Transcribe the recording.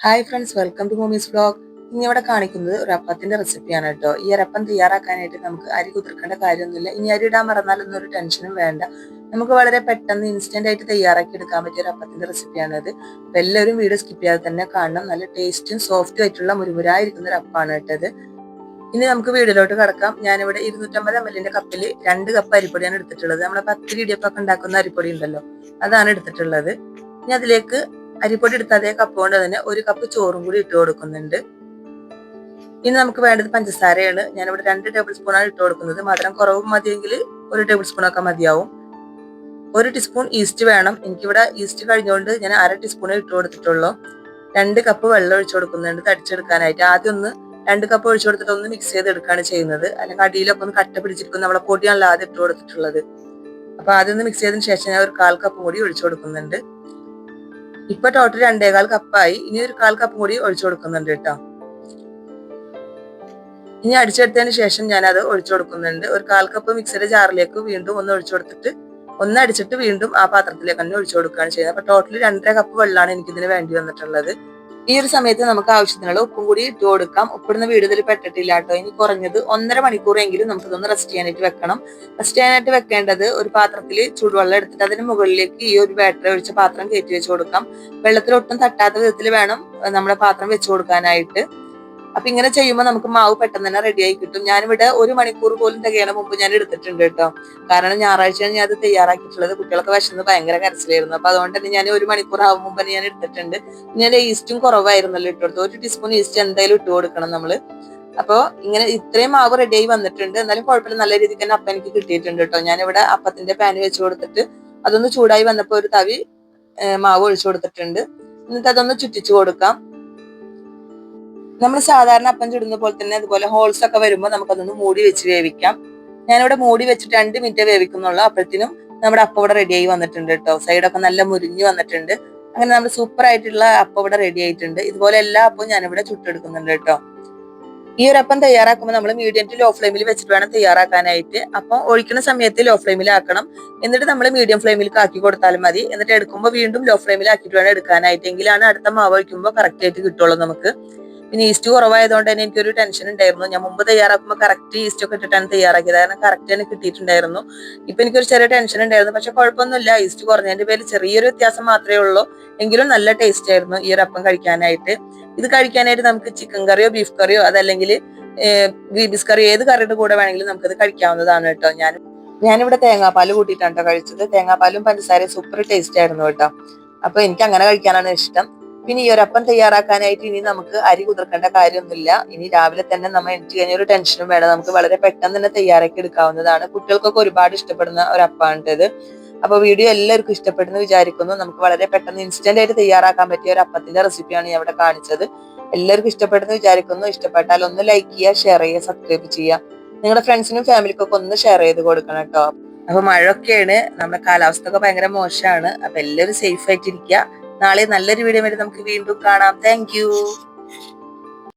Hi friends welcome to Moomy's blog ഇനി ഇവിടെ കാണിക്കുന്നത് ഒരു അപ്പത്തിന്റെ റെസിപ്പിയാണ് കേട്ടോ ഈ ഒരപ്പം തയ്യാറാക്കാനായിട്ട് നമുക്ക് അരി കുതിർക്കേണ്ട കാര്യമൊന്നുമില്ല. ഇനി അരി ഇടാൻ മറന്നാലൊന്നും ഒരു ടെൻഷനും വേണ്ട. നമുക്ക് വളരെ പെട്ടെന്ന് ഇൻസ്റ്റന്റ് ആയിട്ട് തയ്യാറാക്കി എടുക്കാൻ പറ്റിയ ഒരു അപ്പത്തിന്റെ റെസിപ്പിയാണിത് അപ്പൊ എല്ലാവരും വീഡിയോ സ്കിപ്പ് ചെയ്യാതെ തന്നെ കാണണം. നല്ല ടേസ്റ്റും സോഫ്റ്റും ആയിട്ടുള്ള മുരുമുരായിരിക്കുന്ന ഒരു അപ്പാണ് കേട്ടത് ഇനി നമുക്ക് വീടിലോട്ട് കിടക്കാം. ഞാനിവിടെ ഇരുന്നൂറ്റമ്പത് എം എല്ലിന്റെ കപ്പിൽ രണ്ട് കപ്പ് അരിപ്പൊടിയാണ് എടുത്തിട്ടുള്ളത്. നമ്മളെ പത്തിരി ഇടിയപ്പൊക്കെ ഉണ്ടാക്കുന്ന അരിപ്പൊടി ഉണ്ടല്ലോ അതാണ് എടുത്തിട്ടുള്ളത്. ഇനി അതിലേക്ക് അരിപ്പൊടി എടുത്ത അതേ കപ്പ് കൊണ്ട് തന്നെ ഒരു കപ്പ് ചോറും കൂടി ഇട്ട് കൊടുക്കുന്നുണ്ട്. ഇനി നമുക്ക് വേണ്ടത് പഞ്ചസാരയാണ്. ഞാനിവിടെ രണ്ട് ടേബിൾ സ്പൂണാണ് ഇട്ട് കൊടുക്കുന്നത്. മധുരം കുറവ് മതിയെങ്കിൽ ഒരു ടേബിൾ സ്പൂൺ ഒക്കെ മതിയാവും. ഒരു ടീസ്പൂൺ ഈസ്റ്റ് വേണം. എനിക്കിവിടെ ഈസ്റ്റ് കഴിഞ്ഞുകൊണ്ട് ഞാൻ അര ടീസ്പൂൺ ഇട്ട് കൊടുത്തിട്ടുള്ളൂ. രണ്ട് കപ്പ് വെള്ളം ഒഴിച്ചു കൊടുക്കുന്നുണ്ട് തടിച്ചെടുക്കാനായിട്ട്. ആദ്യം ഒന്ന് രണ്ട് കപ്പ് ഒഴിച്ചു കൊടുത്തിട്ട് ഒന്ന് മിക്സ് ചെയ്തെടുക്കുകയാണ് ചെയ്യുന്നത്. അല്ലെങ്കിൽ അടിയിലൊക്കെ ഒന്ന് കട്ട പിടിച്ചിരിക്കും നമ്മളെ പൊടിയാണല്ലോ ആദ്യം ഇട്ട് കൊടുത്തിട്ടുള്ളത്. അപ്പൊ ആദ്യം ഒന്ന് മിക്സ് ചെയ്തതിന് ശേഷം ഞാൻ ഒരു കാൽ കപ്പ് കൂടി ഒഴിച്ചു കൊടുക്കുന്നുണ്ട്. ഇപ്പൊ ടോട്ടൽ രണ്ടേകാൽ കപ്പായി ഇനി ഒരു കാൽ കപ്പ് കൂടി ഒഴിച്ചു കൊടുക്കുന്നുണ്ട് കേട്ടോ. ഇനി അടിച്ചെടുത്തതിന് ശേഷം ഞാൻ അത് ഒഴിച്ചു കൊടുക്കുന്നുണ്ട്. ഒരു കാൽ കപ്പ് മിക്സിയുടെ ജാറിലേക്ക് വീണ്ടും ഒന്ന് ഒഴിച്ചു കൊടുത്തിട്ട് ഒന്ന് അടിച്ചിട്ട് വീണ്ടും ആ പാത്രത്തിലേക്ക് തന്നെ ഒഴിച്ചു കൊടുക്കുകയാണ് ചെയ്യുന്നത്. അപ്പൊ ടോട്ടൽ രണ്ടര കപ്പ് വെള്ളമാണ് എനിക്ക് ഇതിന് വേണ്ടി വന്നിട്ടുള്ളത്. ഈ ഒരു സമയത്ത് നമുക്ക് ആവശ്യത്തിനുള്ള ഉപ്പും കൂടി ഇട്ട് കൊടുക്കാം. ഉപ്പിടുന്ന വീട് ഇതിൽ പെട്ടിട്ടില്ല കേട്ടോ. ഇനി കുറഞ്ഞത് ഒന്നര മണിക്കൂറെങ്കിലും നമുക്ക് ഇതൊന്ന് റെസ്റ്റ് ചെയ്യാനായിട്ട് വെക്കണം. റെസ്റ്റ് ചെയ്യാനായിട്ട് വെക്കേണ്ടത് ഒരു പാത്രത്തിൽ ചൂടുവെള്ളം എടുത്തിട്ട് അതിന് മുകളിലേക്ക് ഈ ഒരു ബാറ്ററി ഒഴിച്ച പാത്രം കയറ്റി വെച്ച് കൊടുക്കാം. വെള്ളത്തിൽ ഒട്ടും തട്ടാത്ത വിധത്തിൽ വേണം നമ്മുടെ പാത്രം വെച്ച് കൊടുക്കാനായിട്ട്. അപ്പൊ ഇങ്ങനെ ചെയ്യുമ്പോൾ നമുക്ക് മാവ് പെട്ടെന്ന് തന്നെ റെഡിയായി കിട്ടും. ഞാനിവിടെ ഒരു മണിക്കൂർ പോലും തികയണ മുമ്പ് ഞാൻ എടുത്തിട്ടുണ്ട് കേട്ടോ. കാരണം ഞായറാഴ്ചയാണ് ഞാൻ അത് തയ്യാറാക്കിയിട്ടുള്ളത്. കുട്ടികളൊക്കെ വിശന്ന് ഭയങ്കര കരച്ചിലായിരുന്നു. അപ്പൊ അതുകൊണ്ട് തന്നെ ഞാൻ ഒരു മണിക്കൂർ ആവും മുമ്പ് ഞാൻ എടുത്തിട്ടുണ്ട്. ഞാൻ ഈസ്റ്റും കുറവായിരുന്നല്ലോ ഇട്ട് കൊടുത്തു. ഒരു ടീസ്പൂൺ ഈസ്റ്റ് എന്തായാലും ഇട്ട് കൊടുക്കണം നമ്മൾ. അപ്പോൾ ഇങ്ങനെ ഇത്രയും മാവ് റെഡിയായി വന്നിട്ടുണ്ട്. എന്നാലും കുഴപ്പമില്ല. നല്ല രീതിക്ക് തന്നെ അപ്പം എനിക്ക് കിട്ടിയിട്ടുണ്ട് കേട്ടോ. ഞാനിവിടെ അപ്പത്തിന്റെ പാന് വെച്ച് കൊടുത്തിട്ട് അതൊന്ന് ചൂടായി വന്നപ്പോൾ ഒരു തവി മാവ് ഒഴിച്ചു കൊടുത്തിട്ടുണ്ട്. എന്നിട്ട് അതൊന്ന് ചുറ്റിച്ചു കൊടുക്കാം. നമ്മൾ സാധാരണ അപ്പം ചുടുന്ന പോലെ തന്നെ അതുപോലെ ഹോൾസ് ഒക്കെ വരുമ്പോൾ നമുക്കതൊന്ന് മൂടി വെച്ച് വേവിക്കാം. ഞാനിവിടെ മൂടി വെച്ചിട്ട് രണ്ട് മിനിറ്റ് വേവിക്കുന്നുള്ളൂ. അപ്പോഴത്തേനും നമ്മുടെ അപ്പം ഇവിടെ റെഡി ആയി വന്നിട്ടുണ്ട് കേട്ടോ സൈഡൊക്കെ നല്ല മുരിഞ്ഞു വന്നിട്ടുണ്ട്. അങ്ങനെ നമ്മുടെ സൂപ്പർ ആയിട്ടുള്ള അപ്പം ഇവിടെ റെഡി ആയിട്ടുണ്ട്. ഇതുപോലെ എല്ലാ അപ്പവും ഞാനിവിടെ ചുട്ടെടുക്കുന്നുണ്ട് കേട്ടോ ഈ ഒരു അപ്പം തയ്യാറാക്കുമ്പോൾ നമ്മൾ മീഡിയം ടു ലോ ഫ്ലെയിമിൽ വെച്ചിട്ട് വേണം തയ്യാറാക്കാനായിട്ട്. അപ്പം ഒഴിക്കുന്ന സമയത്ത് ലോ ഫ്ലെയിമിൽ ആക്കണം. എന്നിട്ട് നമ്മൾ മീഡിയം ഫ്ലെയിമിൽ ആക്കി കൊടുത്താലും മതി. എന്നിട്ട് എടുക്കുമ്പോൾ വീണ്ടും ലോ ഫ്ലെയിമിൽ ആക്കിയിട്ട് വേണം എടുക്കാനായിട്ട്. എങ്കിലാണ് അടുത്ത മാവ് ഒഴിക്കുമ്പോൾ കറക്റ്റ് ആയിട്ട് കിട്ടുള്ളൂ നമുക്ക്. പിന്നെ ഈസ്റ്റ് കുറവായതുകൊണ്ട് തന്നെ എനിക്കൊരു ടെൻഷൻ ഉണ്ടായിരുന്നു. ഞാൻ മുമ്പ് തയ്യാറാക്കുമ്പോൾ കറക്റ്റ് ഈസ്റ്റ് ഒക്കെ ഇട്ടിട്ടാണ് തയ്യാറാക്കിയത്. കാരണം കറക്റ്റ് തന്നെ കിട്ടിയിട്ടുണ്ടായിരുന്നു. ഇപ്പൊ എനിക്കൊരു ചെറിയ ടെൻഷൻ ഉണ്ടായിരുന്നു. പക്ഷെ കുഴപ്പമൊന്നുമില്ല. ഈസ്റ്റ് കുറഞ്ഞതിന്റെ പേരിൽ ചെറിയൊരു വ്യത്യാസം മാത്രമേ ഉള്ളൂ. എങ്കിലും നല്ല ടേസ്റ്റ് ആയിരുന്നു ഈ ഒരു അപ്പം കഴിക്കാനായിട്ട്. ഇത് കഴിക്കാനായിട്ട് നമുക്ക് ചിക്കൻ കറിയോ ബീഫ് കറിയോ അതല്ലെങ്കിൽ ഗ്രീബീസ് കറി ഏത് കറിയുടെ കൂടെ വേണമെങ്കിലും നമുക്കത് കഴിക്കാവുന്നതാണ് കേട്ടോ ഞാൻ. ഞാനിവിടെ തേങ്ങാപ്പാൽ കൂട്ടിയിട്ടാണ് കേട്ടോ കഴിച്ചത്. തേങ്ങാപ്പാലും പഞ്ചസാരയും സൂപ്പർ ടേസ്റ്റ് ആയിരുന്നു കേട്ടോ. അപ്പൊ എനിക്ക് അങ്ങനെ കഴിക്കാനാണ് ഇഷ്ടം. പിന്നെ ഈ ഒരു അപ്പം തയ്യാറാക്കാനായിട്ട് ഇനി നമുക്ക് അരി കുതിർക്കേണ്ട കാര്യമൊന്നുമില്ല. ഇനി രാവിലെ തന്നെ നമ്മൾ എനിക്ക് കഴിഞ്ഞ ഒരു ടെൻഷനും വേണം നമുക്ക് വളരെ പെട്ടെന്ന് തന്നെ തയ്യാറാക്കി എടുക്കാവുന്നതാണ്. കുട്ടികൾക്കൊക്കെ ഒരുപാട് ഇഷ്ടപ്പെടുന്ന ഒരു അപ്പാണിത് അപ്പൊ വീഡിയോ എല്ലാവർക്കും ഇഷ്ടപ്പെടുന്നു വിചാരിക്കുന്നു. നമുക്ക് വളരെ പെട്ടെന്ന് ഇൻസ്റ്റന്റ് ആയിട്ട് തയ്യാറാക്കാൻ പറ്റിയ ഒരു അപ്പത്തിന്റെ റെസിപ്പിയാണ് ഞാൻ ഇവിടെ കാണിച്ചത്. എല്ലാവർക്കും ഇഷ്ടപ്പെടുന്നു വിചാരിക്കുന്നു. ഇഷ്ടപ്പെട്ടാൽ ഒന്ന് ലൈക്ക് ചെയ്യുക ഷെയർ ചെയ്യുക സബ്സ്ക്രൈബ് ചെയ്യുക. നിങ്ങളുടെ ഫ്രണ്ട്സിനും ഫാമിലിക്കൊക്കെ ഒന്ന് ഷെയർ ചെയ്ത് കൊടുക്കണം കേട്ടോ. അപ്പൊ മഴയൊക്കെയാണ്. നമ്മുടെ കാലാവസ്ഥ ഒക്കെ ഭയങ്കര മോശമാണ്. അപ്പൊ എല്ലാവരും സേഫ് ആയിട്ടിരിക്കുക. നാളെ നല്ലൊരു വീഡിയോ വരെ നമുക്ക് വീണ്ടും കാണാം. താങ്ക്